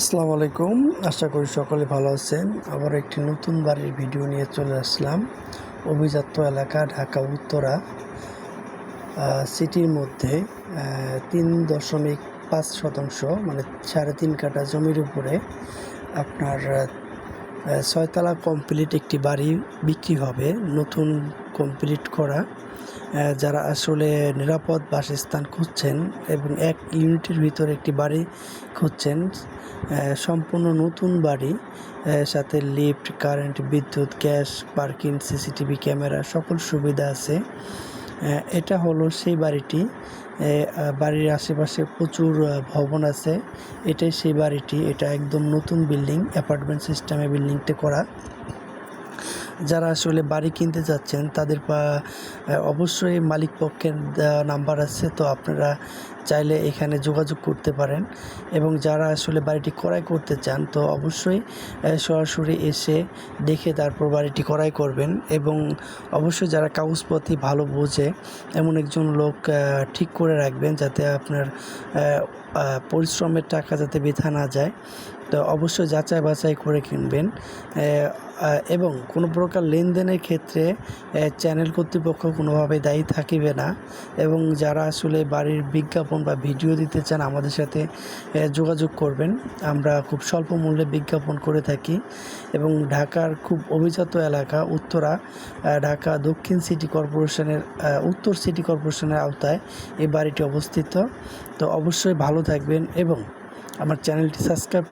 আসসালামু আলাইকুম। আশা করি সকলে ভালো আছেন। আবার একটি নতুন বাড়ির ভিডিও নিয়ে চলে আসলাম। অভিজাত্য এলাকা, ঢাকা, উত্তরা। সিটির মধ্যে তিন দশমিক পাঁচ শতাংশ মানে সাড়ে তিন কাঠা জমির উপরে আপনার ছয়তলা কমপ্লিট একটি বাড়ি বিক্রি হবে, নতুন কমপ্লিট করা। যারা আসলে নিরাপদ বাসস্থান খুঁজছেন এবং এক ইউনিটের ভিতরে একটি বাড়ি খুঁজছেন সম্পূর্ণ নতুন বাড়ি সাথে লিফট, কারেন্ট, বিদ্যুৎ, গ্যাস, পার্কিং, সিসিটিভি ক্যামেরা, সকল সুবিধা আছে। এটা হলো সেই বাড়িটি। বাড়ির আশেপাশে প্রচুর ভবন আছে। এটাই সেই বাড়িটি। এটা একদম নতুন বিল্ডিং, অ্যাপার্টমেন্ট সিস্টেমে বিল্ডিংটা করা। যারা আসলে বাড়ি কিনতে যাচ্ছেন তাদের অবশ্যই মালিক পক্ষের নাম্বার আছে। তো আপনারা চাইলে এখানে যোগাযোগ করতে পারেন এবং যারা আসলে বাড়িটি ক্রয় করতে চান, তো অবশ্যই সরাসরি এসে দেখে তারপর বাড়িটি ক্রয় করবেন এবং অবশ্যই যারা কাগজপত্র ভালো বোঝে, এমন একজন লোক ঠিক করে রাখবেন যাতে আপনার পরিশ্রমের টাকা যাতে বৃথা না যায়। তো অবশ্যই যাচাই বাছাই করে কিনবেন। এবং কোনো প্রকার লেনদেনের ক্ষেত্রে চ্যানেল কর্তৃপক্ষ কোনোভাবে দায়ী থাকিবে না এবং যারা আসলে বাড়ির বিজ্ঞাপন বা ভিডিও দিতে চান আমাদের সাথে যোগাযোগ করবেন। আমরা খুব স্বল্প মূল্যে বিজ্ঞাপন করে থাকি এবং ঢাকার খুব অভিজাত এলাকা, উত্তরা ঢাকা দক্ষিণ সিটি কর্পোরেশনের উত্তর সিটি কর্পোরেশনের আওতায় এই বাড়িটি অবস্থিত। তো অবশ্যই ভালো থাকবেন এবং আমার চ্যানেলটি সাবস্ক্রাইব